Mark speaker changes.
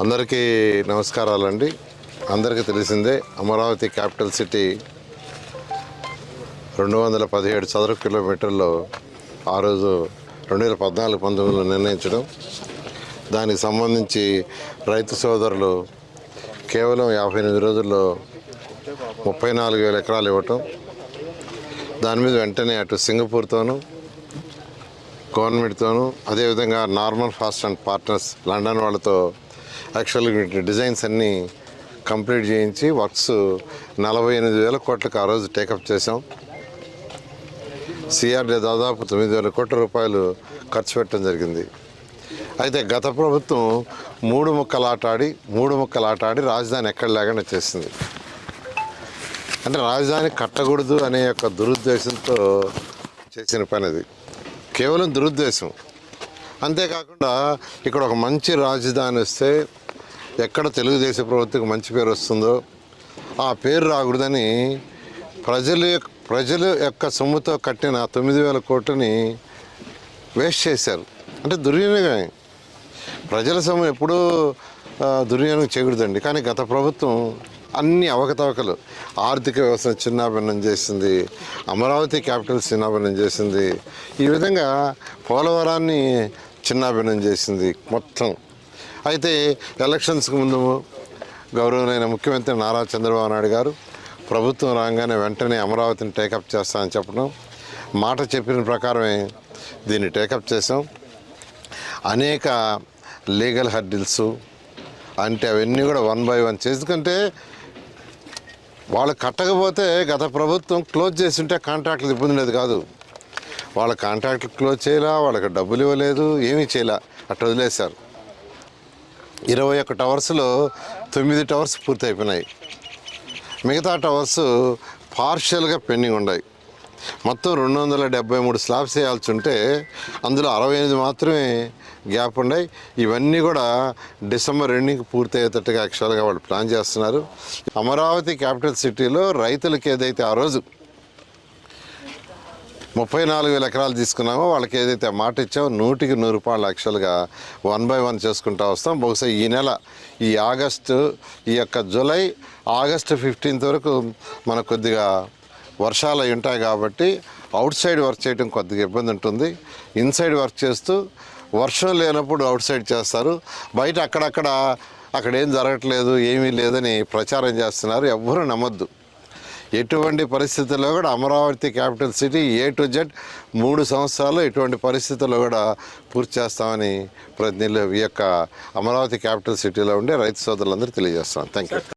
Speaker 1: అందరికీ నమస్కారాలండి. అందరికీ తెలిసిందే అమరావతి క్యాపిటల్ సిటీ రెండు వందల పదిహేడు చదరపు కిలోమీటర్లో ఆ రోజు రెండు వేల పద్నాలుగు పంతొమ్మిదిలో నిర్ణయించడం దానికి సంబంధించి రైతు సోదరులు కేవలం యాభై ఎనిమిది రోజుల్లో ముప్పై నాలుగు వేల ఎకరాలు ఇవ్వటం దాని మీద వెంటనే అటు సింగపూర్తోనూ గవర్నమెంట్తోనూ అదేవిధంగా Norman Foster and partners London వాళ్ళతో యాక్చువల్గా డిజైన్స్ అన్నీ కంప్లీట్ చేయించి వర్క్స్ నలభై ఎనిమిది వేల కోట్లకు ఆ రోజు టేకప్ చేసాం సిఆర్డీ దాదాపు తొమ్మిది వేల కోట్ల రూపాయలు ఖర్చు పెట్టడం జరిగింది. అయితే గత ప్రభుత్వం మూడు ముక్కలు ఆటాడి మూడు ముక్కలు ఆటాడి రాజధాని ఎక్కడ లేకుండా చేసింది. అంటే రాజధాని కట్టకూడదు అనే యొక్క దురుద్దేశంతో చేసిన పని అది. కేవలం దురుద్దేశం. అంతేకాకుండా ఇక్కడ ఒక మంచి రాజధాని వస్తే ఎక్కడ తెలుగుదేశం ప్రభుత్వకు మంచి పేరు వస్తుందో ఆ పేరు రాకూడదని ప్రజలు యొక్క- ప్రజల యొక్క సొమ్ముతో కట్టిన తొమ్మిది వేల కోట్లని వేస్ట్ చేశారు. అంటే దుర్వినియోగం ప్రజల సొమ్ము ఎప్పుడూ దుర్వినియోగం చేయకూడదండి. కానీ గత ప్రభుత్వం అన్ని అవకతవకలు. ఆర్థిక వ్యవస్థను చిన్నాభిన్నం చేసింది. అమరావతి క్యాపిటల్ చిన్నాభిన్నం చేసింది. ఈ విధంగా పోలవరాన్ని చిన్నాభిన్నం చేసింది మొత్తం. అయితే ఎలక్షన్స్కి ముందు గౌరవమైన ముఖ్యమంత్రి నారా చంద్రబాబు నాయుడు గారు ప్రభుత్వం రాగానే వెంటనే అమరావతిని టేకప్ చేస్తామని చెప్పడం. మాట చెప్పిన ప్రకారమే దీన్ని టేకప్ చేసాం అనేక లీగల్ హర్డిల్స్ అంటే అవన్నీ కూడా వన్ బై వన్ చేసుకుంటే వాళ్ళు కట్టకపోతే గత ప్రభుత్వం క్లోజ్ చేసి ఉంటే కాంట్రాక్ట్లు ఇబ్బంది లేదు కాదు. వాళ్ళ కాంట్రాక్ట్లు క్లోజ్ చేయలే వాళ్ళకి డబ్బులు ఇవ్వలేదు ఏమీ చేయలే. అట్లా వదిలేశారు. ఇరవై ఒక్క టవర్స్లో తొమ్మిది టవర్స్ పూర్తి అయిపోయినాయి మిగతా టవర్స్ పార్షియల్గా పెండింగ్ ఉన్నాయి మొత్తం రెండు వందల డెబ్బై మూడు స్లాబ్స్ వేయాల్సి ఉంటే అందులో అరవై ఎనిమిది మాత్రమే గ్యాప్ ఉన్నాయి. ఇవన్నీ కూడా డిసెంబర్ ఎండింగ్ పూర్తయ్యేటట్టుగా యాక్చువల్గా వాళ్ళు ప్లాన్ చేస్తున్నారు. అమరావతి క్యాపిటల్ సిటీలో రైతులకు ఏదైతే ఆ రోజు ముప్పై నాలుగు వేల ఎకరాలు తీసుకున్నామో వాళ్ళకి ఏదైతే మాట ఇచ్చామో నూటికి నూరు రూపాయలు యాక్చువల్గా వన్ బై వన్ చేసుకుంటా వస్తాం. బహుశా ఈ నెల ఈ ఆగస్టు ఈ యొక్క జూలై ఆగస్టు ఫిఫ్టీన్త్ వరకు మనకు కొద్దిగా వర్షాలు అయి ఉంటాయి కాబట్టి అవుట్ సైడ్ వర్క్ చేయడం కొద్దిగా ఇబ్బంది ఉంటుంది. ఇన్సైడ్ వర్క్ చేస్తూ వర్షం లేనప్పుడు అవుట్ సైడ్ చేస్తారు. బయట అక్కడక్కడ అక్కడ ఏం జరగట్లేదు ఏమీ లేదని ప్రచారం చేస్తున్నారు. ఎవ్వరూ నమ్మద్దు. ఎటువంటి పరిస్థితుల్లో కూడా Amaravati capital city A to Z మూడు సంవత్సరాలు ఎటువంటి పరిస్థితుల్లో కూడా పూర్తి చేస్తామని ప్రతినిధులు ఈ యొక్క అమరావతి క్యాపిటల్ సిటీలో ఉండే రైతు సోదరులందరూ తెలియజేస్తున్నాం థ్యాంక్ యూ